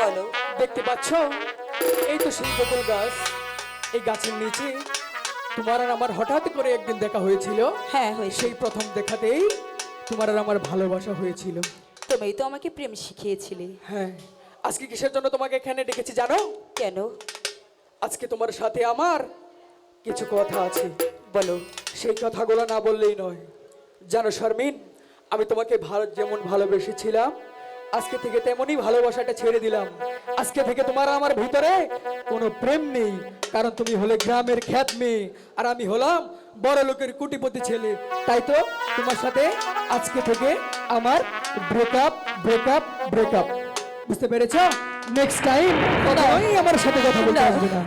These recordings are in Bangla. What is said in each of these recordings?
বলো দেখতে পাচ্ছ? এই তো সেই বকুল গাছ। এই গাছের নিচে তোমার আর আমার হঠাৎ করে একদিন দেখা হয়েছিল। হ্যাঁ হয়েছে। সেই প্রথম দেখাতেই তোমার আর আমার ভালোবাসা হয়েছিল। তুমি তো আমাকে প্রেম শিখিয়েছিলে। হ্যাঁ। আজকে কিসের জন্য তোমাকে এখানে ডেকেছি জানো? কেন? আজকে তোমার সাথে আমার কিছু কথা আছে। বলো। সেই কথাগুলো না বললেই নয়। জানো শারমিন আমি তোমাকে ভারত যেমন ভালোবেসেছিলাম আজকে থেকে তেমনই ভালোবাসাটা ছেড়ে দিলাম। আজকে থেকে তোমার আমার ভিতরে কোনো প্রেম নেই, কারণ তুমি হলে গ্রামের খ্যাত মেয়ে, আর আমি হলাম বড় লোকের কুটিপতি ছেলে। তাই তো তোমার সাথে আজকে থেকে আমার ব্রেকআপ ব্রেকআপ ব্রেকআপ বুঝতে পেরেছ? নেক্সট টাইম কখনোই আমার সাথে কথা বলতে আসবে না।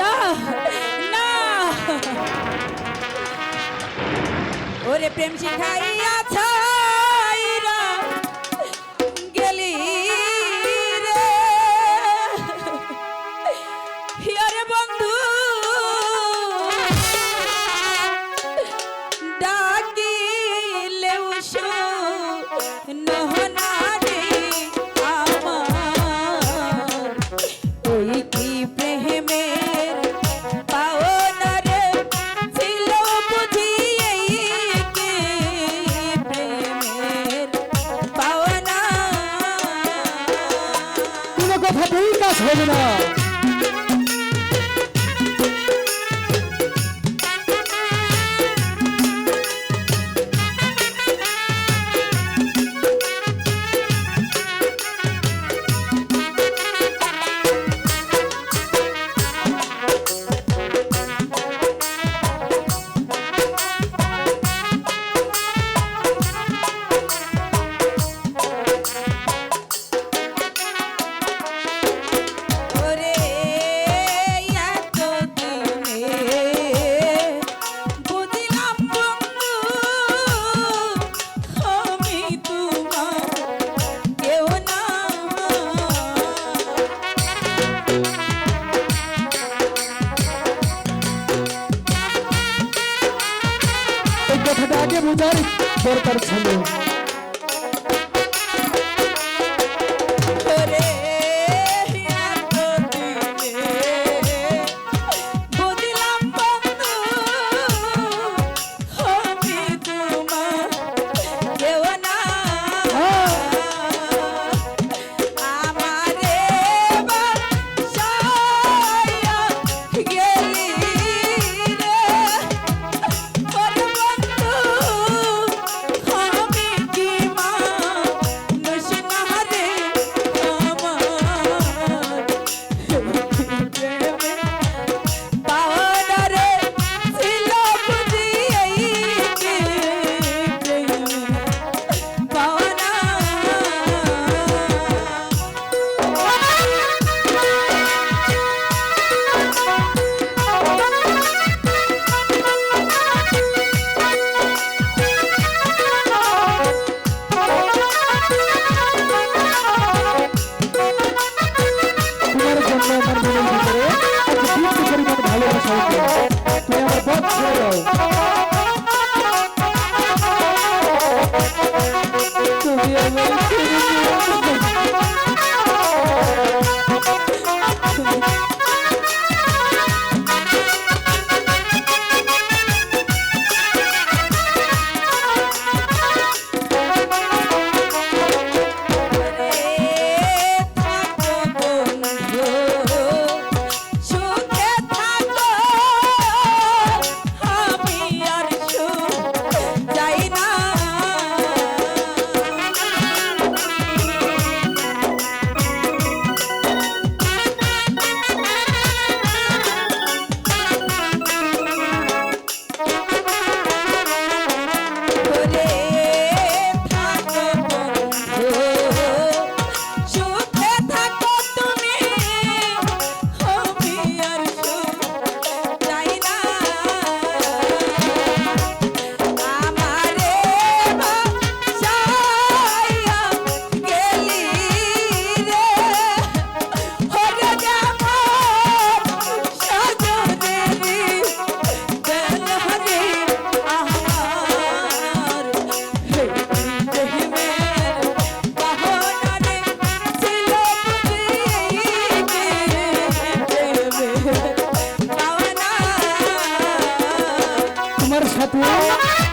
না না। ওরে প্রেম শিখাইয়াছ হবে না আগে বোঝার দরকার ছিল।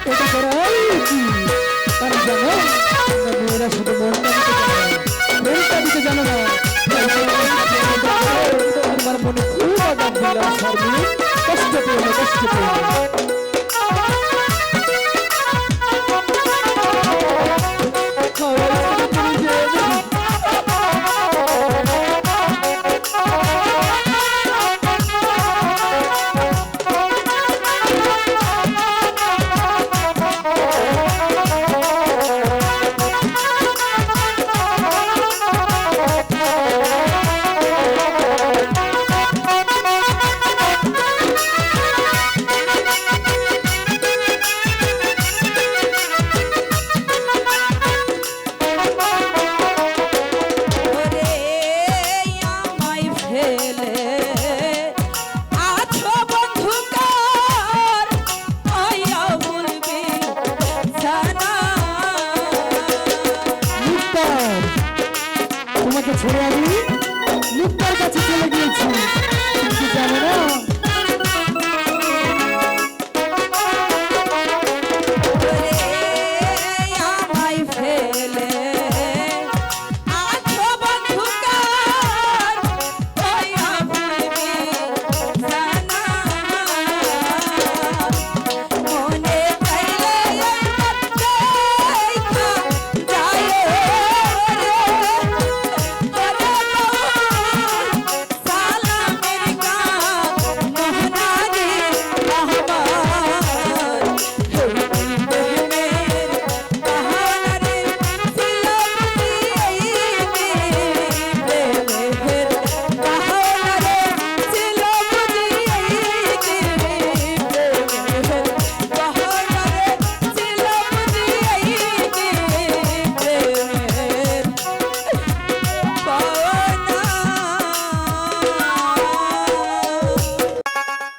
এটা করাই উচিত কারণ জানো মেয়েরা শুধু মনটা দিতে জানো মনটা দিতে জানো না তাই মনে খুব আঘাত দিলাম কষ্ট পেয়ে কষ্ট পেয়ে